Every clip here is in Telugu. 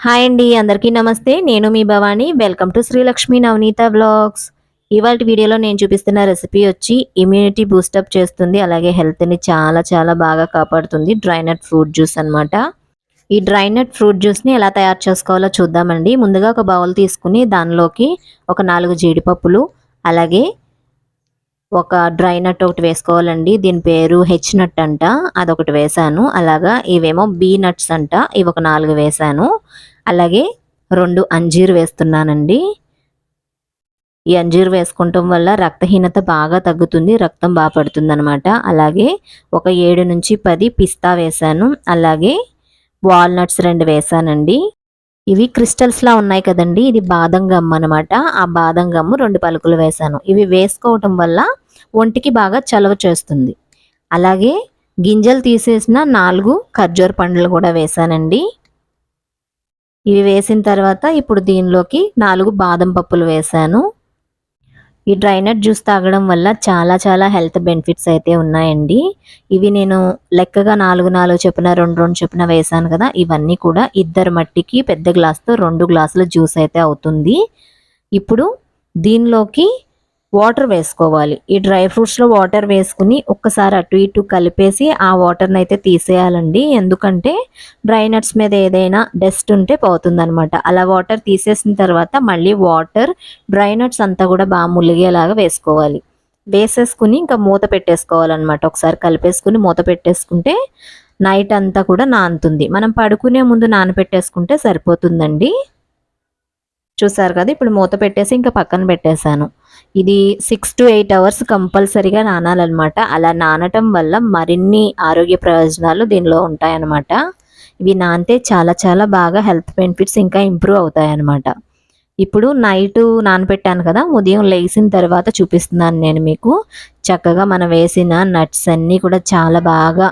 హాయ్ అండి అందరికీ నమస్తే. నేను మీ Bhavani. Welcome to Srilakshmi Navaneeta vlogs ఇవాళ వీడియోలో నేను చూపిస్తున్న రెసిపీ వచ్చి ఇమ్యూనిటీ బూస్టప్ చేస్తుంది. అలాగే హెల్త్ని చాలా చాలా బాగా కాపాడుతుంది. డ్రైనట్ ఫ్రూట్ జ్యూస్ అన్నమాట. ఈ డ్రైనట్ ఫ్రూట్ జ్యూస్ని ఎలా తయారు చేసుకోవాలో చూద్దామండి. ముందుగా ఒక బౌల్ తీసుకుని దానిలోకి ఒక నాలుగు జీడిపప్పులు అలాగే ఒక డ్రై నట్ ఒకటి వేసుకోవాలండి. దీని పేరు హెచ్ నట్ అంట. అదొకటి వేసాను అలాగా ఇవేమో బీ నట్స్ అంట. ఇవి ఒక నాలుగు వేసాను అలాగే రెండు అంజీర్ వేస్తున్నానండి. ఈ అంజీర్ వేసుకోవటం వల్ల రక్తహీనత బాగా తగ్గుతుంది. రక్తం బాగా పడుతుంది అనమాట అలాగే ఒక ఏడు నుంచి పది పిస్తా వేసాను అలాగే వాల్నట్స్ రెండు వేసానండి ఇవి క్రిస్టల్స్ లా ఉన్నాయి కదండి. ఇది బాదం గమ్ అనమాట ఆ బాదం గమ్ము రెండు పలుకులు వేసాను ఇవి వేసుకోవటం వల్ల ఒంటికి బాగా చలవ చేస్తుంది. అలాగే గింజలు తీసేసిన నాలుగు ఖర్జూర పండ్లు కూడా వేసానండి ఇవి వేసిన తర్వాత ఇప్పుడు దీనిలోకి నాలుగు బాదం పప్పులు వేసాను ఈ డ్రైనట్ జ్యూస్ తాగడం వల్ల చాలా చాలా హెల్త్ బెనిఫిట్స్ అయితే ఉన్నాయండి. ఇవి నేను లెక్కగా నాలుగు నాలుగు చెప్పిన రెండు రెండు చెప్పిన వేసాను కదా ఇవన్నీ కూడా ఇద్దరు మట్టికి పెద్ద గ్లాస్తో రెండు గ్లాసుల జ్యూస్ అయితే అవుతుంది. ఇప్పుడు దీనిలోకి వాటర్ వేసుకోవాలి. ఈ డ్రై ఫ్రూట్స్లో వాటర్ వేసుకుని ఒక్కసారి అటు ఇటు కలిపేసి ఆ వాటర్ని అయితే తీసేయాలండి. ఎందుకంటే డ్రై నట్స్ మీద ఏదైనా డస్ట్ ఉంటే పోతుందనమాట అలా వాటర్ తీసేసిన తర్వాత మళ్ళీ వాటర్ డ్రై నట్స్ అంతా కూడా బాగా ములిగేలాగా వేసుకోవాలి. వేసేసుకుని ఇంకా మూత పెట్టేసుకోవాలన్నమాట. ఒకసారి కలిపేసుకుని మూత పెట్టేసుకుంటే నైట్ అంతా కూడా నానుతుంది. మనం పడుకునే ముందు నానబెట్టేసుకుంటే సరిపోతుందండి. చూసారు కదా ఇప్పుడు మూత పెట్టేసి ఇంకా పక్కన పెట్టేశాను. ఇది సిక్స్ టు ఎయిట్ అవర్స్ కంపల్సరీగా నానాలన్నమాట. అలా నానటం వల్ల మరిన్ని ఆరోగ్య ప్రయోజనాలు దీనిలో ఉంటాయన్నమాట. ఇవి నానితే చాలా చాలా బాగా హెల్త్ బెనిఫిట్స్ ఇంకా ఇంప్రూవ్ అవుతాయన్నమాట. ఇప్పుడు నైట్ నానబెట్టాను కదా ఉదయం లేచిన తర్వాత చూపిస్తున్నాను నేను మీకు. చక్కగా మనం వేసిన నట్స్ అన్నీ కూడా చాలా బాగా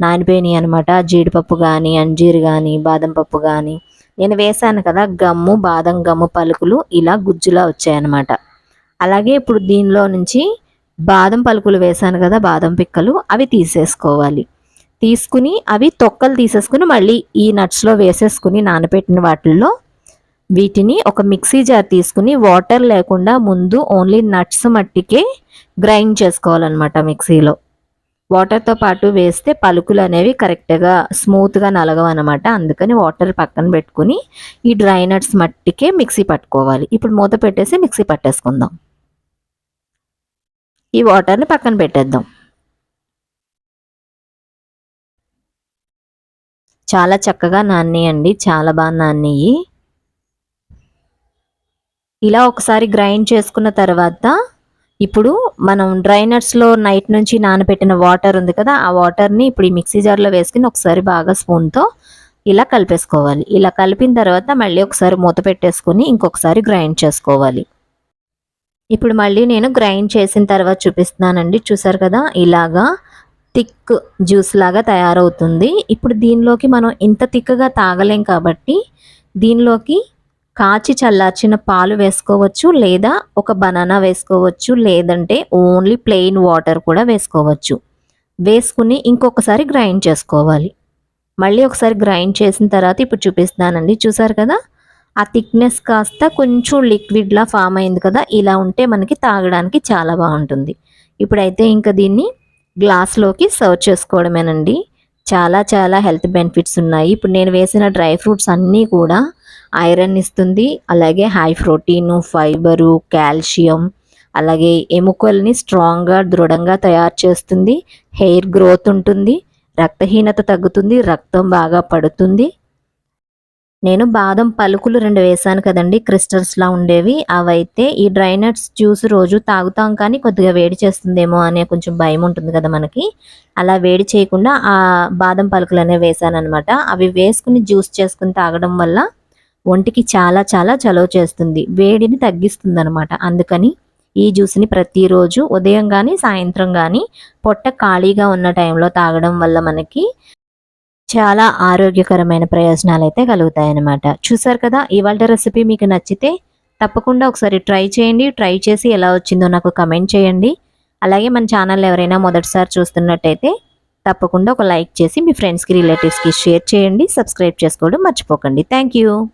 నానిపోయినాయి అనమాట జీడిపప్పు కానీ అంజీరు కానీ బాదం పప్పు కానీ నేను వేసాను కదా గమ్ము బాదం గమ్ము పలుకులు ఇలా గుజ్జులా వచ్చాయన్నమాట. అలాగే ఇప్పుడు దీనిలో నుంచి బాదం పలుకులు వేసాను కదా బాదం పిక్కలు అవి తీసేసుకోవాలి. తీసుకుని అవి తొక్కలు తీసేసుకుని మళ్ళీ ఈ నట్స్లో వేసేసుకుని నానబెట్టిన వాటిల్లో వీటిని ఒక మిక్సీ జార్ తీసుకుని వాటర్ లేకుండా ముందు ఓన్లీ నట్స్ మట్టికే గ్రైండ్ చేసుకోవాలన్నమాట మిక్సీలో. వాటర్తో పాటు వేస్తే పలుకులు అనేవి కరెక్ట్గా స్మూత్గా నలగవన్నమాట. అందుకని వాటర్ పక్కన పెట్టుకుని ఈ డ్రై నట్స్ మట్టికే మిక్సీ పట్టుకోవాలి. ఇప్పుడు మూత పెట్టేసి మిక్సీ పట్టేసుకుందాం. ఈ వాటర్ని పక్కన పెట్టేద్దాం. చాలా చక్కగా నాన్నయ్యండి చాలా బాగా నాన్నయ్యి. ఇలా ఒకసారి గ్రైండ్ చేసుకున్న తర్వాత ఇప్పుడు మనం డ్రైనర్స్లో నైట్ నుంచి నానబెట్టిన వాటర్ ఉంది కదా ఆ వాటర్ని ఇప్పుడు ఈ మిక్సీ జార్లో వేసుకుని ఒకసారి బాగా స్పూన్తో ఇలా కలిపేసుకోవాలి. ఇలా కలిపిన తర్వాత మళ్ళీ ఒకసారి మూత పెట్టేసుకొని ఇంకొకసారి గ్రైండ్ చేసుకోవాలి. ఇప్పుడు మళ్ళీ నేను గ్రైండ్ చేసిన తర్వాత చూపిస్తున్నానండి. చూసారు కదా? ఇలాగా థిక్ జ్యూస్ లాగా తయారవుతుంది. ఇప్పుడు దీనిలోకి మనం ఇంత థిక్గా తాగలేం కాబట్టి దీనిలోకి కాచి చల్లార్చిన పాలు వేసుకోవచ్చు లేదా ఒక బనానా వేసుకోవచ్చు లేదంటే ఓన్లీ ప్లెయిన్ వాటర్ కూడా వేసుకోవచ్చు. వేసుకుని ఇంకొకసారి గ్రైండ్ చేసుకోవాలి. మళ్ళీ ఒకసారి గ్రైండ్ చేసిన తర్వాత ఇప్పుడు చూపిస్తానండి చూసారు కదా? ఆ థిక్నెస్ కాస్త కొంచెం లిక్విడ్లా ఫామ్ అయింది కదా ఇలా ఉంటే మనకి తాగడానికి చాలా బాగుంటుంది. ఇప్పుడైతే ఇంకా దీన్ని గ్లాస్లోకి సర్వ్ చేసుకోవడమేనండి. చాలా చాలా హెల్త్ బెనిఫిట్స్ ఉన్నాయి. ఇప్పుడు నేను వేసిన డ్రై ఫ్రూట్స్ అన్నీ కూడా ఐరన్ ఇస్తుంది. అలాగే హై ప్రోటీను ఫైబరు కాల్షియం అలాగే ఎముకల్ని స్ట్రాంగ్గా దృఢంగా తయారు చేస్తుంది. హెయిర్ గ్రోత్ ఉంటుంది. రక్తహీనత తగ్గుతుంది. రక్తం బాగా పడుతుంది. నేను బాదం పలుకులు రెండు వేసాను కదండి క్రిస్టల్స్లా ఉండేవి. అవైతే ఈ డ్రై నట్స్ జ్యూస్ రోజు తాగుతాం కానీ కొద్దిగా వేడి చేస్తుందేమో అనే కొంచెం భయం ఉంటుంది కదా మనకి. అలా వేడి చేయకుండా ఆ బాదం పలుకులు అనేవి వేసాను అనమాట అవి వేసుకుని జ్యూస్ చేసుకుని తాగడం వల్ల ఒంటికి చాలా చాలా చలవ చేస్తుంది. వేడిని తగ్గిస్తుంది అనమాట అందుకని ఈ జ్యూస్ని ప్రతిరోజు ఉదయం కానీ సాయంత్రం కానీ పొట్ట ఖాళీగా ఉన్న టైంలో తాగడం వల్ల మనకి చాలా ఆరోగ్యకరమైన ప్రయోజనాలు అయితే కలుగుతాయి అన్నమాట చూసారు కదా ఇవాళ రెసిపీ మీకు నచ్చితే తప్పకుండా ఒకసారి ట్రై చేయండి. ట్రై చేసి ఎలా వచ్చిందో నాకు కమెంట్ చేయండి. అలాగే మన ఛానల్ ఎవరైనా మొదటిసారి చూస్తున్నట్టయితే తప్పకుండా ఒక లైక్ చేసి మీ ఫ్రెండ్స్కి రిలేటివ్స్కి షేర్ చేయండి. సబ్స్క్రైబ్ చేసుకోవడం మర్చిపోకండి. Thank you.